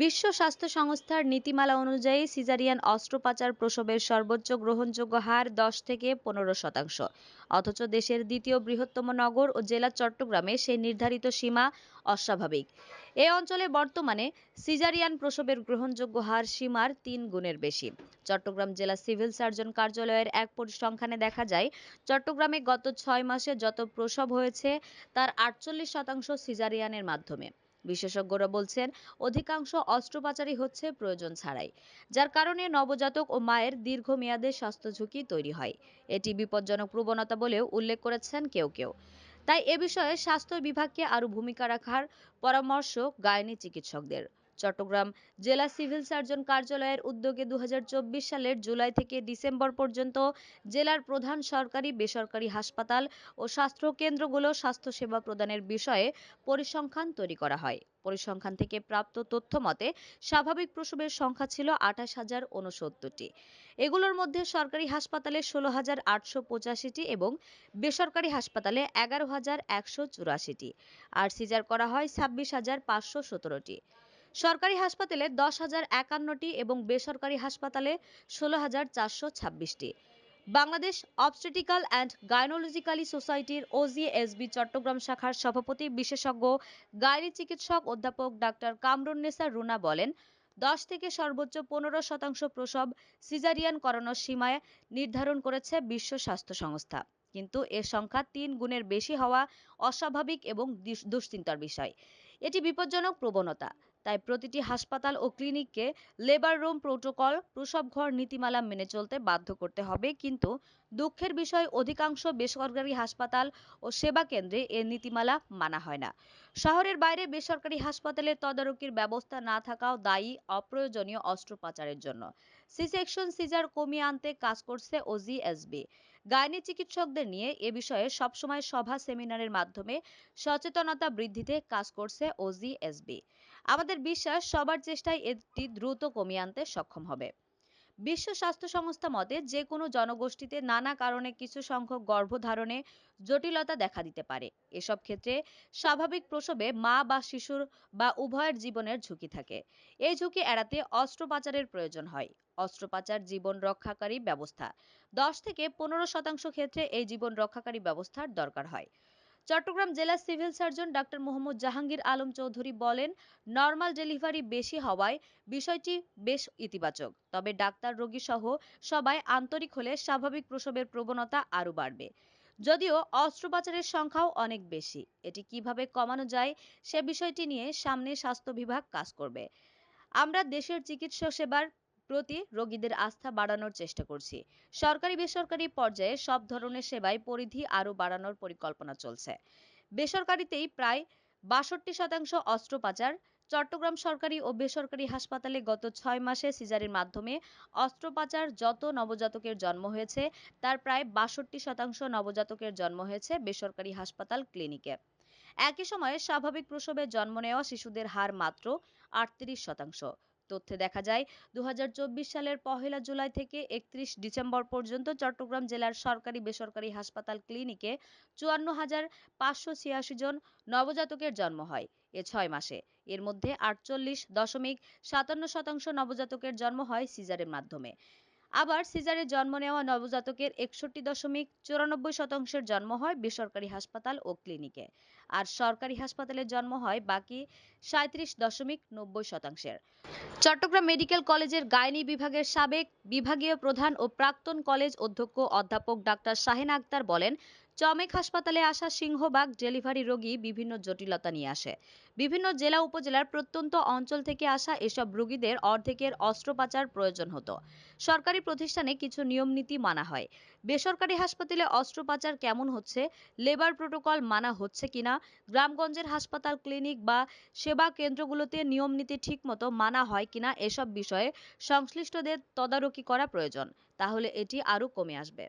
বিশ্ব স্বাস্থ্য সংস্থার নীতিমালা অনুযায়ী সিজারিয়ান অস্ত্রোপচার প্রসবের সর্বোচ্চ গ্রহণযোগ্য হার দশ থেকে পনেরো শতাংশ। অথচ দেশের দ্বিতীয় বৃহত্তম নগর ও জেলা চট্টগ্রামে সেই নির্ধারিত সীমা অস্বাভাবিক। এ অঞ্চলে বর্তমানে সিজারিয়ান প্রসবের গ্রহণযোগ্য হার সীমার তিন গুণের বেশি। চট্টগ্রাম জেলা সিভিল সার্জন কার্যালয়ের এক পরিসংখ্যানে দেখা যায়, চট্টগ্রামে গত ছয় মাসে যত প্রসব হয়েছে, তার আটচল্লিশ শতাংশ সিজারিয়ানের মাধ্যমে। বিশেষজ্ঞরা বলছেন, অধিকাংশ অস্ত্রোপচারই হচ্ছে প্রয়োজন ছাড়াই, যার কারণে নবজাতক ও মায়ের দীর্ঘমেয়াদে স্বাস্থ্য ঝুঁকি তৈরি হয়। এটি বিপজ্জনক প্রবণতা বলেও উল্লেখ করেছেন কেউ কেউ। তাই এ বিষয়ে স্বাস্থ্য বিভাগকে আরও ভূমিকা রাখার পরামর্শ গাইনি চিকিৎসকদের। চট্টগ্রাম জেলা সিভিল সার্জন কার্যালয়ের উদ্যোগে দু সালের জুলাই থেকে ডিসেম্বর পর্যন্ত জেলার প্রধান সরকারি, বেসরকারি হাসপাতাল ও স্বাস্থ্য কেন্দ্রগুলো স্বাস্থ্যসেবা প্রদানের বিষয়ে পরিসংখ্যান তৈরি করা হয়। পরিসংখ্যান থেকে প্রাপ্ত তথ্য মতে, স্বাভাবিক প্রসবের সংখ্যা ছিল আঠাশ হাজার উনসত্তরটি এগুলোর মধ্যে সরকারি হাসপাতালে ষোলো হাজার আটশো পঁচাশিটি এবং বেসরকারি হাসপাতালে এগারো হাজার একশো চুরাশিটি। আর সিজার করা হয় ছাব্বিশ হাজার পাঁচশো সতেরোটি। সরকারি হাসপাতালে দশ হাজার একান্নটি এবং বেসরকারি হাসপাতালে ষোলো হাজার চারশো ছাব্বিশটি। বাংলাদেশ অবস্টেটিক্যাল অ্যান্ড গাইনোলজিক্যালি সোসাইটির ওজিএসবি চট্টগ্রাম শাখার সভাপতি বিশেষজ্ঞ, গাইনি চিকিৎসক অধ্যাপক ডাক্তার কামরুন্নেসা রুনা বলেন, দশ থেকে সর্বোচ্চ পনেরো শতাংশ প্রসব সিজারিয়ান করানোর সীমায় নির্ধারণ করেছে বিশ্ব স্বাস্থ্য সংস্থা। কিন্তু এ সংখ্যা তিন গুণের বেশি হওয়া অস্বাভাবিক এবং দুশ্চিন্তার বিষয়। এটি বিপজ্জনক প্রবণতা। তাই প্রতিটি হাসপাতাল ও ক্লিনিককে লেবার রুম প্রোটোকল, প্রসব ঘর, নীতিমালা মেনে চলতে বাধ্য করতে হবে। কিন্তু দুঃখের বিষয়, অধিকাংশ বেসরকারি হাসপাতাল ও সেবা কেন্দ্রে এর নীতিমালা মানা হয় না। শহরের বাইরে বেসরকারি হাসপাতালে তদারকির ব্যবস্থা না থাকাও দায়ী, অপ্রয়োজনীয় অস্ত্রোপচারের জন্য। সি সেকশন সিজার কমিয়ে আনতে কাজ করছে ওজিএসবি গাইনি চিকিৎসকদের নিয়ে এ বিষয়ে সবসময় সভা, সেমিনারের মাধ্যমে সচেতনতা বৃদ্ধিতে কাজ করছে ওজিএসবি আমাদের বিশ্বাস, সবার চেষ্টায় এটি দ্রুত কমিয়ে আনতে সক্ষম হবে। বিশ্ব স্বাস্থ্য সংস্থা মতে যে কোনো জনগোষ্ঠীতে নানা কারণে কিছু সংখ্যক গর্ভধারণে জটিলতা দেখা দিতে পারে। এসব ক্ষেত্রে স্বাভাবিক প্রসবে মা বা শিশুর বা উভয়ের জীবনের ঝুঁকি থাকে। এই ঝুঁকি এড়াতে অস্ত্রোপচারের প্রয়োজন হয়। অস্ত্রোপচার জীবন রক্ষাকারী ব্যবস্থা। দশ থেকে পনেরো শতাংশ ক্ষেত্রে এই জীবন রক্ষাকারী ব্যবস্থার দরকার হয়। চট্টগ্রাম জেলা civil surgeon doctor Mohammad Jahangir Alam Chowdhury বলেন, নর্মাল ডেলিভারি বেশি হওয়ায় বিষয়টি বেশ ইতিবাচক। তবে ডাক্তার রোগী সহ সবাই আন্তরিক হলে স্বাভাবিক প্রসবের প্রবণতা আরও বাড়বে। যদিও অস্ত্রোপচারের সংখ্যাও অনেক বেশি। এটি কীভাবে কমানো যায় সে বিষয়টি নিয়ে সামনে স্বাস্থ্য বিভাগ কাজ করবে। আমরা দেশের চিকিৎসা সেবার প্রতি রোগীদের আস্থা বাড়ানোর চেষ্টা করছি। সরকারি বেসরকারি পর্যায়ে সব ধরনের সেবায় পরিধি আরও বাড়ানোর পরিকল্পনা চলছে। বেসরকারিতেই প্রায় বাষট্টি শতাংশ অস্ত্রোপচার, চট্টগ্রাম সরকারি ও বেসরকারি হাসপাতালে গত ছয় মাসে সিজারের মাধ্যমে অস্ত্রোপচার যত নবজাতকের জন্ম হয়েছে, তার প্রায় বাষট্টি শতাংশ নবজাতকের জন্ম হয়েছে বেসরকারি হাসপাতাল ক্লিনিকে। একই সময়ে স্বাভাবিক প্রসবে জন্ম নেওয়া শিশুদের হার মাত্র আটত্রিশ শতাংশ। তথ্যে দেখা যায় দু সালের পহেলা জুলাই থেকে একত্রিশ ডিসেম্বর পর্যন্ত চট্টগ্রাম জেলার সরকারি বেসরকারি হাসপাতাল ক্লিনিকে চুয়ান্ন হাজার পাঁচশো ছিয়াশি জন নবজাতকের জন্ম হয় এ ছয় মাসে। এর মধ্যে আটচল্লিশ দশমিক সাতান্ন শতাংশ নবজাতকের জন্ম হয় সিজারের মাধ্যমে। আবার সিজারে জন্ম নেওয়া নবজাতকের একষট্টি দশমিক চুরানব্বই শতাংশের জন্ম হয় বেসরকারি হাসপাতাল ও ক্লিনিকে। আর সরকারি হাসপাতালে জন্ম হয় বাকি সাঁত্রিশ দশমিক নব্বই শতাংশের। চট্টগ্রাম মেডিকেল কলেজের গাইনি বিভাগের সাবেক বিভাগীয় প্রধান ও প্রাক্তন কলেজ অধ্যক্ষ অধ্যাপক ডাক্তার শাহেনা আক্তার বলেন চমেক হাসপাতালে আসা সিংহবাগ ডেলিভারি রোগী বিভিন্ন জটিলতা নিয়ে আসে। বিভিন্ন জেলা উপজেলার প্রত্যন্ত অঞ্চল থেকে আসা এসব রোগীদের অর্ধেকের অস্ত্রোপচার প্রয়োজন হতো। সরকারি প্রতিষ্ঠানে কিছু নিয়ম নীতি মানা হয়। বেসরকারি হাসপাতালে অস্ত্রোপচার কেমন হচ্ছে, লেবার প্রোটোকল মানা হচ্ছে কিনা গ্রামগঞ্জের হাসপাতাল ক্লিনিক বা সেবা কেন্দ্রগুলোতে নিয়ম নীতি ঠিকমতো মানা হয় কিনা এসব বিষয়ে সংশ্লিষ্টদের তদারকি করা প্রয়োজন। তাহলে এটি আরও কমে আসবে।